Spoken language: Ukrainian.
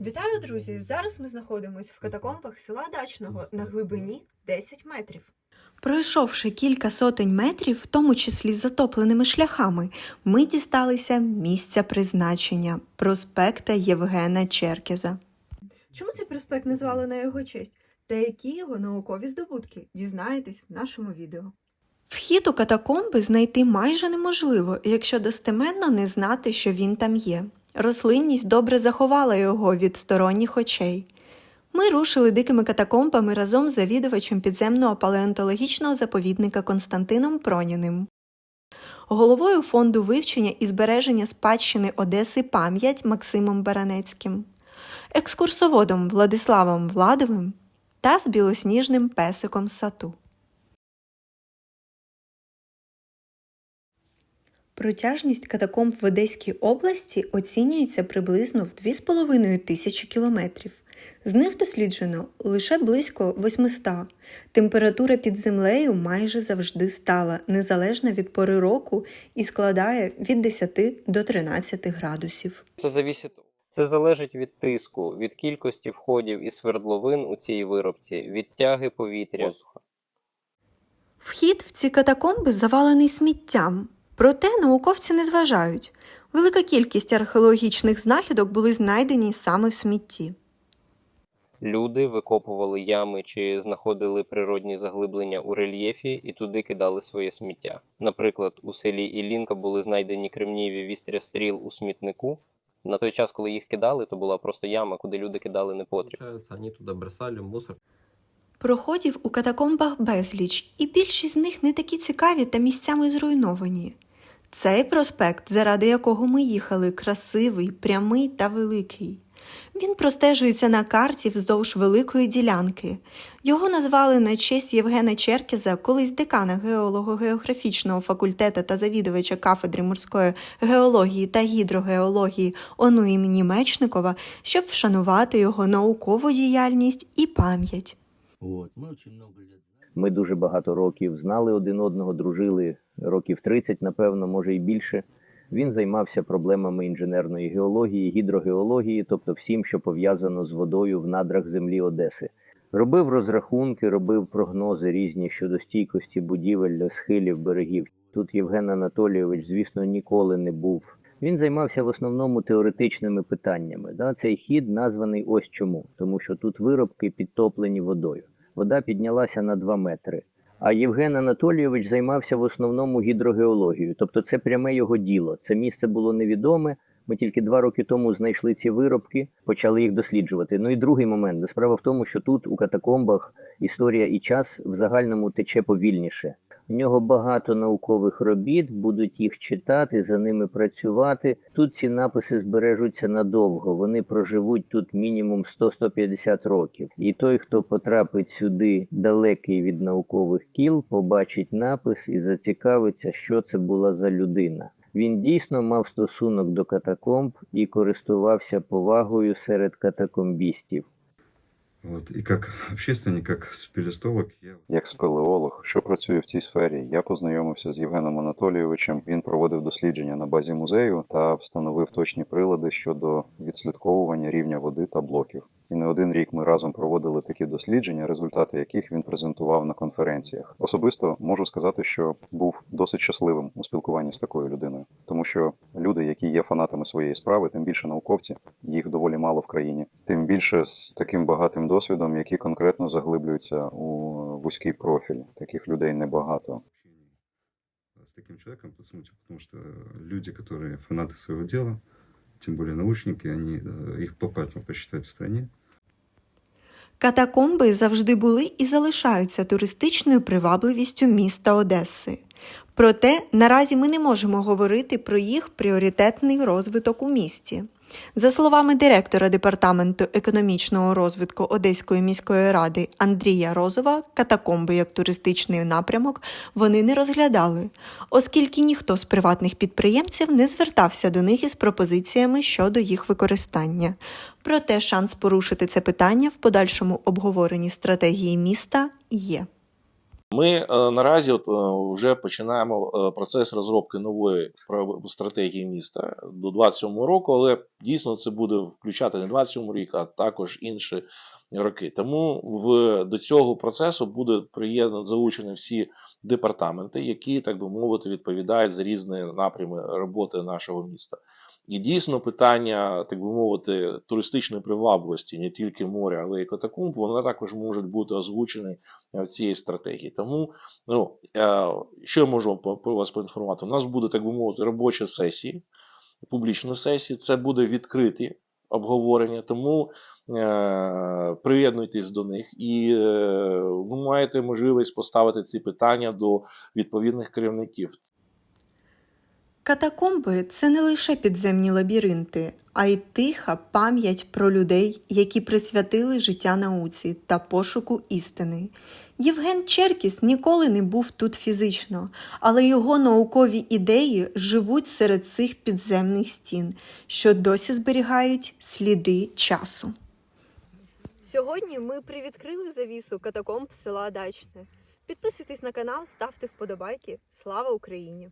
Вітаю, друзі! Зараз ми знаходимося в катакомбах села Дачного на глибині 10 метрів. Пройшовши кілька сотень метрів, в тому числі затопленими шляхами, ми дісталися місця призначення проспекта Євгена Черкеза. Чому цей проспект назвали на його честь? Та які його наукові здобутки? Дізнаєтесь в нашому відео. Вхід у катакомби знайти майже неможливо, якщо достеменно не знати, що він там є. Рослинність добре заховала його від сторонніх очей. Ми рушили дикими катакомбами разом з завідувачем підземного палеонтологічного заповідника Константином Проніним. Головою фонду вивчення і збереження спадщини Одеси пам'ять Максимом Баранецьким, екскурсоводом Владиславом Владовим та з білосніжним песиком Сату. Протяжність катакомб в Одеській області оцінюється приблизно в 2,5 тисячі кілометрів. З них досліджено лише близько 800. Температура під землею майже завжди стала, незалежно від пори року, і складає від 10 до 13 градусів. Це завісить. Це залежить від тиску, від кількості входів і свердловин у цій виробці, від тяги повітря. Вхід в ці катакомби завалений сміттям. Проте науковці не зважають. Велика кількість археологічних знахідок були знайдені саме в смітті. Люди викопували ями чи знаходили природні заглиблення у рельєфі і туди кидали своє сміття. Наприклад, у селі Іллінка були знайдені кремніві вістря стріл у смітнику. На той час, коли їх кидали, це була просто яма, куди люди кидали непотріб. Получается, они туда бросали мусор. Проходів у катакомбах безліч, і більшість з них не такі цікаві та місцями зруйновані. Цей проспект, заради якого ми їхали, красивий, прямий та великий. Він простежується на карті вздовж великої ділянки. Його назвали на честь Євгена Черкеза, колись декана геолого-географічного факультету та завідувача кафедри морської геології та гідрогеології ОНУ імені Мечникова, щоб вшанувати його наукову діяльність і пам'ять. Много. Ми дуже багато років знали один одного, дружили років 30, напевно, може і більше. Він займався проблемами інженерної геології, гідрогеології, тобто всім, що пов'язано з водою в надрах землі Одеси. Робив розрахунки, робив прогнози різні щодо стійкості будівель, схилів, берегів. Тут Євген Анатолійович, звісно, ніколи не був. Він займався в основному теоретичними питаннями. Да? Цей хід названий ось чому, тому що тут виробки підтоплені водою. Вода піднялася на 2 метри. А Євген Анатолійович займався в основному гідрогеологією, тобто це пряме його діло. Це місце було невідоме. Ми тільки два роки тому знайшли ці виробки, почали їх досліджувати. Ну і другий момент. Справа в тому, що тут у катакомбах історія і час в загальному тече повільніше. У нього багато наукових робіт, будуть їх читати, за ними працювати. Тут ці написи збережуться надовго. Вони проживуть тут мінімум 100-150 років. І той, хто потрапить сюди далекий від наукових кіл, побачить напис і зацікавиться, що це була за людина. Він дійсно мав стосунок до катакомб і користувався повагою серед катакомбістів. Вот. И как общественник, как спелестолог, я Як спелеолог, що працює в цій сфері, я познайомився з Євгеном Анатолійовичем. Він проводив дослідження на базі музею та встановив точні прилади щодо відслідковування рівня води та блоків. І не один рік ми разом проводили такі дослідження, результати яких він презентував на конференціях. Особисто можу сказати, що був досить щасливим у спілкуванні з такою людиною, тому що люди, які є фанатами своєї справи, тим більше науковці, їх доволі мало в країні, тим більше з таким багатим досвідом, які конкретно заглиблюються у вузький профіль. Таких людей небагато. общение с таким человеком, по сути, потому что люди, которые фанаты своего дела, тем более научники, они э, их по пальцам посчитать в стране. Катакомби завжди були і залишаються туристичною привабливістю міста Одеси. Проте наразі ми не можемо говорити про їх пріоритетний розвиток у місті. За словами директора департаменту економічного розвитку Одеської міської ради Андрія Розова, катакомби як туристичний напрямок вони не розглядали, оскільки ніхто з приватних підприємців не звертався до них із пропозиціями щодо їх використання. Проте шанс порушити це питання в подальшому обговоренні стратегії міста є. Ми е, наразі от, е, вже починаємо е, процес розробки нової стратегії міста до 27 року, але дійсно це буде включати не 27 рік, а також інші роки. Тому в, до цього процесу буде приєднано залучені всі департаменти, які, так би мовити, відповідають за різні напрями роботи нашого міста. І дійсно питання, так би мовити, туристичної привабливості не тільки моря, але й катакомб, вони також можуть бути озвучені е, в цій стратегії. Тому, ну е, що я можу про вас поінформувати? У нас буде, так би мовити, робочі сесії, публічні сесії, це буде відкриті обговорення, тому е, приєднуйтесь до них і ви маєте можливість поставити ці питання до відповідних керівників. Катакомби це не лише підземні лабіринти, а й тиха пам'ять про людей, які присвятили життя науці та пошуку істини. Євген Черкіс ніколи не був тут фізично, але його наукові ідеї живуть серед цих підземних стін, що досі зберігають сліди часу. Сьогодні ми привідкрили завісу катакомб села Дачне. Підписуйтесь на канал, ставте вподобайки. Слава Україні!